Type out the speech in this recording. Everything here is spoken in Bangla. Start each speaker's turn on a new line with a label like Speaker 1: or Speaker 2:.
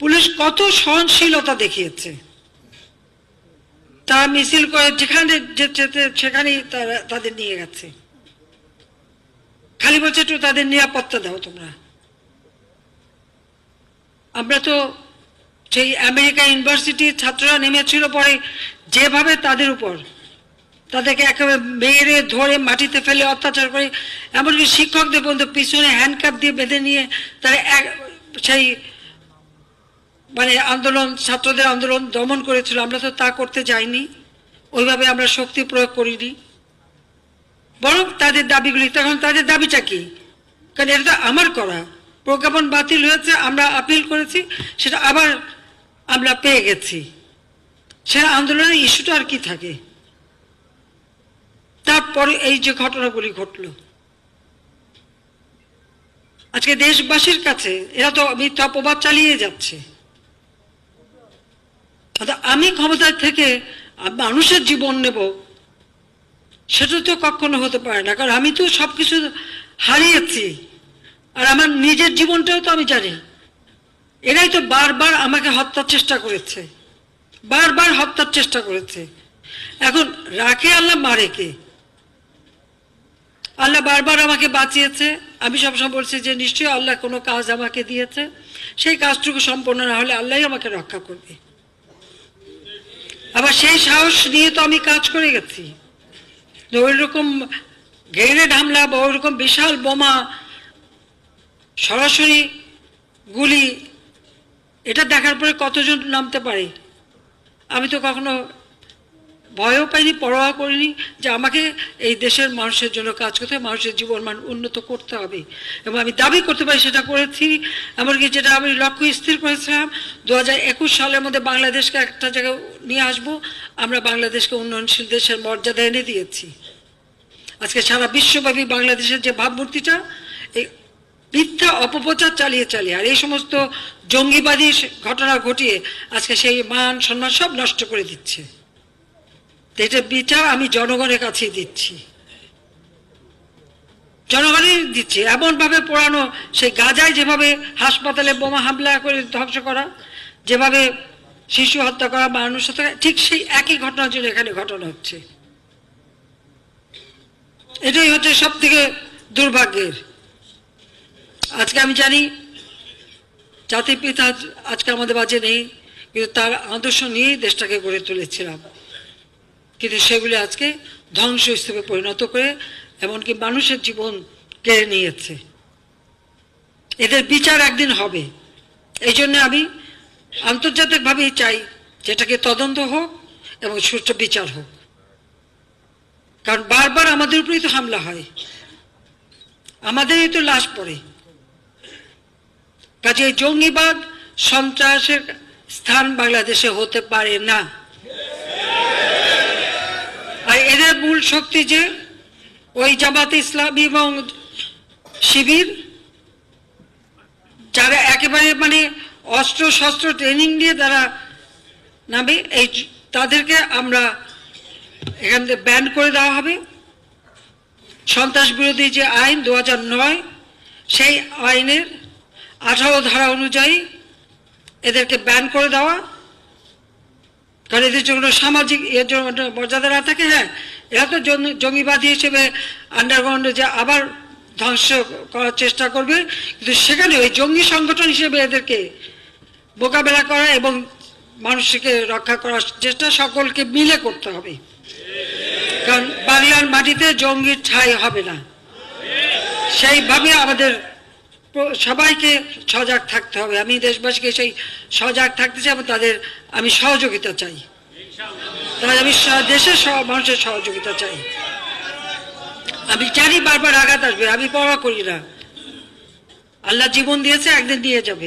Speaker 1: পুলিশ কত সহনশীলতা দেখিয়েছে। তারা মিছিল করে যেখানে যেতে সেখানেই তারা তাদের নিয়ে গেছে। খালি বলছে একটু তাদের নিরাপত্তা দাও তোমরা। আমরা তো সেই আমেরিকা ইউনিভার্সিটির ছাত্ররা নেমেছিল পরে যেভাবে তাদের উপর, তাদেরকে একেবারে মেরে ধরে মাটিতে ফেলে অত্যাচার করে, এমনকি শিক্ষকদের পর্যন্ত পিছনে হ্যান্ডকাপ দিয়ে বেঁধে নিয়ে তারা সেই মানে আন্দোলন, ছাত্রদের আন্দোলন দমন করেছিল। আমরা তো তা করতে যাইনি। ওইভাবে আমরা শক্তি প্রয়োগ করিনি। বরং তাদের দাবিগুলি, তখন তাদের দাবিটা কি? কারণ এটা তো আমার করা। প্রজ্ঞাপন বাতিল হয়েছে, আমরা আপিল করেছি, সেটা আবার আমরা পেয়ে গেছি। সেটা আন্দোলনের ইস্যুটা আর কি থাকে? তারপরে এই যে ঘটনাগুলি ঘটলো। আজকে দেশবাসীর কাছে এরা তো মিথ্যা অপবাদ চালিয়ে যাচ্ছে। আমি ক্ষমতার থেকে মানুষের জীবন নেব, সেটা তো কখনো হতে পারে না। কারণ আমি তো সবকিছু হারিয়েছি। আর আমার নিজের জীবনটাও তো আমি জানি। এরাই তো বারবার আমাকে হত্যার চেষ্টা করেছে। বারবার হত্যার চেষ্টা করেছে। এখন রাখে আল্লাহ, মারে কে? আল্লাহ বারবার আমাকে বাঁচিয়েছে। আমি সবসময় বলছি যে, নিশ্চয়ই আল্লাহ কোনো কাজ আমাকে দিয়েছে। সেই কাজটুকু সম্পন্ন না হলে আল্লাহই আমাকে রক্ষা করবে। আবার সেই সাহস নিয়ে তো আমি কাজ করে গেছি। যে ওই রকম গ্রেনেড হামলা বা ওইরকম বিশাল বোমা, সরাসরি গুলি, এটা দেখার পরে কতজন নামতে পারে? আমি তো কখনো ভয়ও পাইনি, পরোয়া করিনি যে আমাকে এই দেশের মানুষের জন্য কাজ করতে হবে, মানুষের জীবন মান উন্নত করতে হবে। এবং আমি দাবি করতে পারি সেটা করেছি, এমনকি যেটা আমি লক্ষ্য স্থির করেছিলাম দু হাজার একুশ সালের মধ্যে বাংলাদেশকে একটা জায়গায় নিয়ে আসব, আমরা বাংলাদেশকে উন্নয়নশীল দেশের মর্যাদা এনে দিয়েছি। আজকে সারা বিশ্বব্যাপী বাংলাদেশের যে ভাবমূর্তিটা, এই মিথ্যা অপপ্রচার চালিয়ে চালিয়ে, আর এই সমস্ত জঙ্গিবাদী ঘটনা ঘটিয়ে আজকে সেই মান সম্মান সব নষ্ট করে দিচ্ছে। তো এটা বিচার আমি জনগণের কাছেই দিচ্ছি। জনগণের দিচ্ছি। এমনভাবে পোড়ানো সেই গাজায় যেভাবে হাসপাতালে বোমা হামলা করে ধ্বংস করা যেভাবে শিশু হত্যা করা মানুষ হত্যা করা, ঠিক সেই একই ঘটনার জন্য এখানে ঘটনা হচ্ছে। এটাই হচ্ছে সব থেকে দুর্ভাগ্যের। আজকে আমি জানি জাতির পিতা আজ- আজকে আমাদের মাঝে নেই কিন্তু তার আদর্শ নিয়েই দেশটাকে গড়ে তুলেছিলাম। কিন্তু সেগুলি আজকে ধ্বংস হিসেবে পরিণত করে এমনকি মানুষের জীবন কেড়ে নিয়েছে। এদের বিচার একদিন হবে। এই জন্য আমি আন্তর্জাতিকভাবেই চাই যেটাকে তদন্ত হোক এবং সুষ্ঠু বিচার হোক। কারণ বারবার আমাদের উপরেই তো হামলা হয়। আমাদেরই তো লাশ পড়ে। কাজে জঙ্গিবাদ সন্ত্রাসের স্থান বাংলাদেশে হতে পারে না আর এদের মূল শক্তি যে, ওই জামাত ইসলামী এবং শিবির, যারা একেবারে মানে অস্ত্র শস্ত্র ট্রেনিং দিয়ে তারা নামে, এই তাদেরকে আমরা এখান থেকে ব্যান করে দেওয়া হবে। সন্ত্রাস বিরোধী যে আইন দু নয়, সেই আইনের আঠারো ধারা অনুযায়ী এদেরকে ব্যান করে দেওয়া। কারণ এদের জন্য সামাজিক এর জন্য মর্যাদা না থাকে হ্যাঁ? এরা তো জঙ্গিবাদী হিসেবে আন্ডারগ্রাউন্ডে যে আবার ধ্বংস করার চেষ্টা করবে, কিন্তু সেখানে ওই জঙ্গি সংগঠন হিসেবে এদেরকে মোকাবেলা করা এবং মানুষকে রক্ষা করার চেষ্টা সকলকে মিলে করতে হবে। কারণ বাংলার মাটিতে জঙ্গির ঠাঁই হবে না। সেইভাবে আমাদের সবাইকে সজাগ থাকতে হবে। আমি দেশবাসীকে সেই সজাগ থাকতে চাই এবং তাদের আমি সহযোগিতা চাই। তাই আমি দেশের মানুষের সহযোগিতা চাই। আমি জানি বারবার আঘাত আসবে, আমি পড়া করি না। আল্লাহ জীবন দিয়েছে, একদিন নিয়ে যাবে।